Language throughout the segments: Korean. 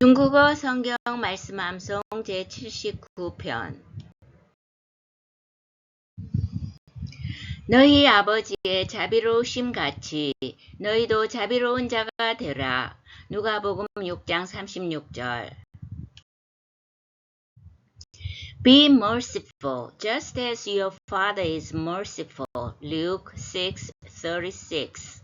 중국어 성경 말씀 암송 제79편 너희 아버지의 자비로우심 같이 너희도 자비로운 자가 되라. 누가복음 6장 36절 Be merciful, just as your Father is merciful. Luke 6:36.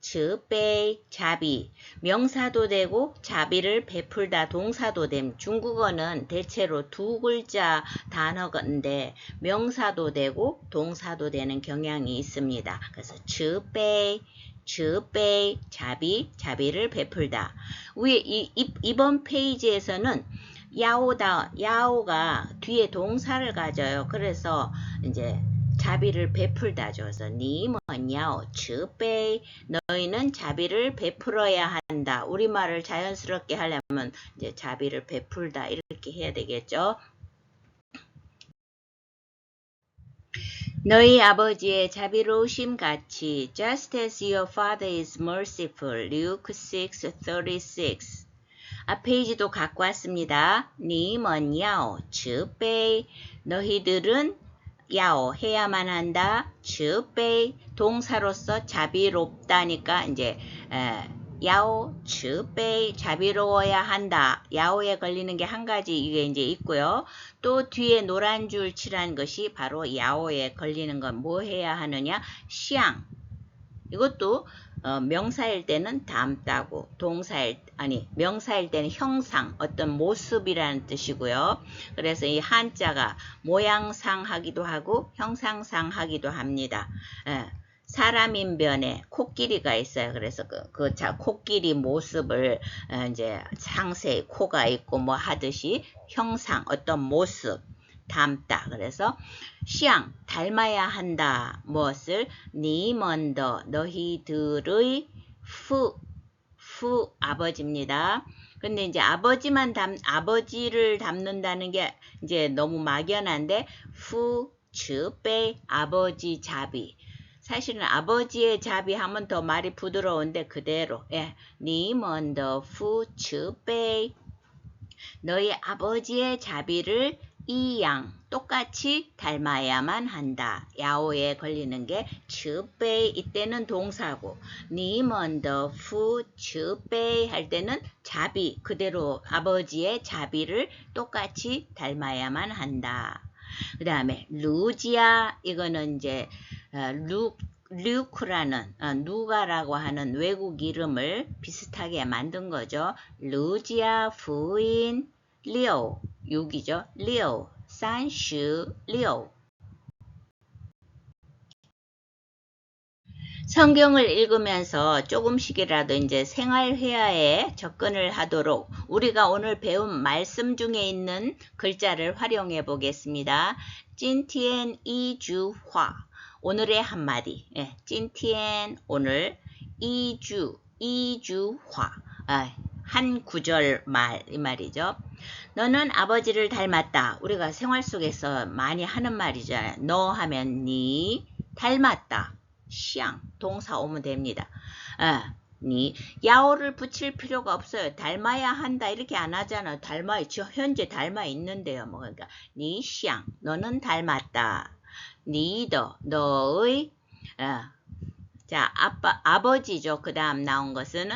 즈베이 자비 명사도 되고 자비를 베풀다 동사도 됨 중국어는 대체로 두 글자 단어인데 명사도 되고 동사도 되는 경향이 있습니다. 그래서 즈베이 즈베이 자비 자비를 베풀다 위에 이, 이번 페이지에서는 야오다 야오가 뒤에 동사를 가져요. 그래서 이제 자비를. 그래서 님은 야오 즈베이 너희는 자비를 베풀어야 한다. 우리말을 자연스럽게 하려면 이제 자비를 베풀다 이렇게 해야 되겠죠. 너희 아버지의 자비로우심 같이 just as your father is merciful. Luke 6:36. 앞 페이지도 갖고 왔습니다. 야오 즈베이 너희들은 야오 해야만 한다. 즈베이 동사로서 자비롭다니까 이제 에, 야오 즈베이 자비로워야 한다. 야오에 걸리는 게 한 가지 이게 이제 있고요. 또 뒤에 노란 줄 칠한 것이 바로 야오에 걸리는 건 뭐 해야 하느냐? 샹 이것도 어, 명사일 때는 닮다고 동사일 아니 명사일 때는 형상 어떤 모습이라는 뜻이고요. 그래서 이 한자가 모양상 하기도 하고 형상상 하기도 합니다. 예, 사람인 변에 코끼리가 있어요. 그래서 그, 그 자, 코끼리 모습을 어, 이제 상세히 코가 있고 뭐 하듯이 형상 어떤 모습 닮다. 그래서 시앙 닮아야 한다. 무엇을 니먼더 너희들의 후, 후 아버지입니다. 근데 이제 아버지만 담 아버지를 담는다는 게 이제 너무 막연한데 후, 즈베 아버지 자비. 사실은 아버지의 자비 하면 더 말이 부드러운데 그대로 예. 니먼더 후, 즈베 너희 아버지의 자비를 이양 똑같이 닮아야만 한다. 야오에 걸리는 게 즈베이 이때는 동사고 니먼더 후 즈베이 할 때는 자비 그대로 아버지의 자비를 똑같이 닮아야만 한다. 그 다음에 루지아 이거는 이제 어, 루 류크라는 어, 누가라고 하는 외국 이름을 비슷하게 만든 거죠. 루지아 부인 리오 6이죠. 리오 36 성경을 읽으면서 조금씩이라도 이제 생활회화에 접근을 하도록 우리가 오늘 배운 말씀 중에 있는 글자를 활용해 보겠습니다. 찐티엔 이주화 오늘의 한마디 예, 찐티엔 오늘 이주 이주화 아, 한 구절 말 이 말이죠. 너는 아버지를 닮았다. 우리가 생활 속에서 많이 하는 말이잖아요. 너 하면 니 닮았다. 시앙 동사 오면 됩니다. 아, 니 야오를 붙일 필요가 없어요. 닮아야 한다 이렇게 안 하잖아. 닮아 있죠. 현재 닮아 있는데요. 뭐 그러니까 니 시앙 너는 닮았다. 니더 너의 아, 자 아빠 아버지죠. 그 다음 나온 것은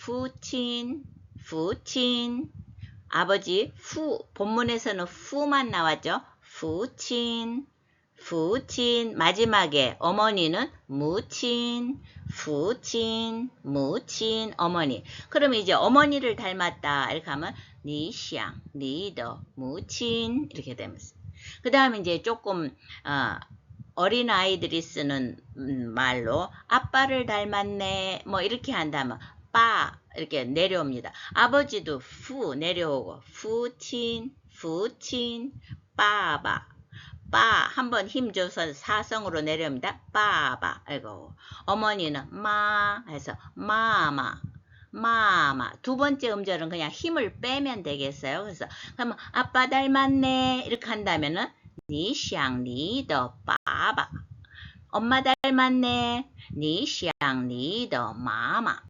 후친 후친 아버지 후 본문에서는 후만 나왔죠. 후친 후친. 마지막에 어머니는 무친 후친 무친 어머니. 그러면 이제 어머니를 닮았다. 이렇게 하면 니샹 니더 무친. 이렇게 되면서. 그 다음에 이제 조금 어, 어린 아이들이 쓰는 음, 말로 아빠를 닮았네. 뭐 이렇게 한다면 빠 이렇게 내려옵니다. 아버지도 푸 내려오고 푸친 푸친 빠바. 빠 한번 힘줘서 사성으로 내려옵니다. 빠바. 아이고. 어머니는 마 해서 마마 마마. 두 번째 음절은 그냥 힘을 빼면 되겠어요. 그래서 그러면 아빠 닮았네. 이렇게 한다면은 니샹니더 빠바. 엄마 닮았네. 니샹니더 마마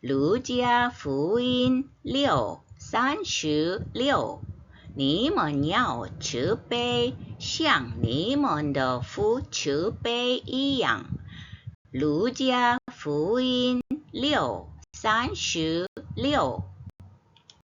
卢家福音六三十六，你们要慈悲，像你们的父慈悲一样。卢家福音六三十六。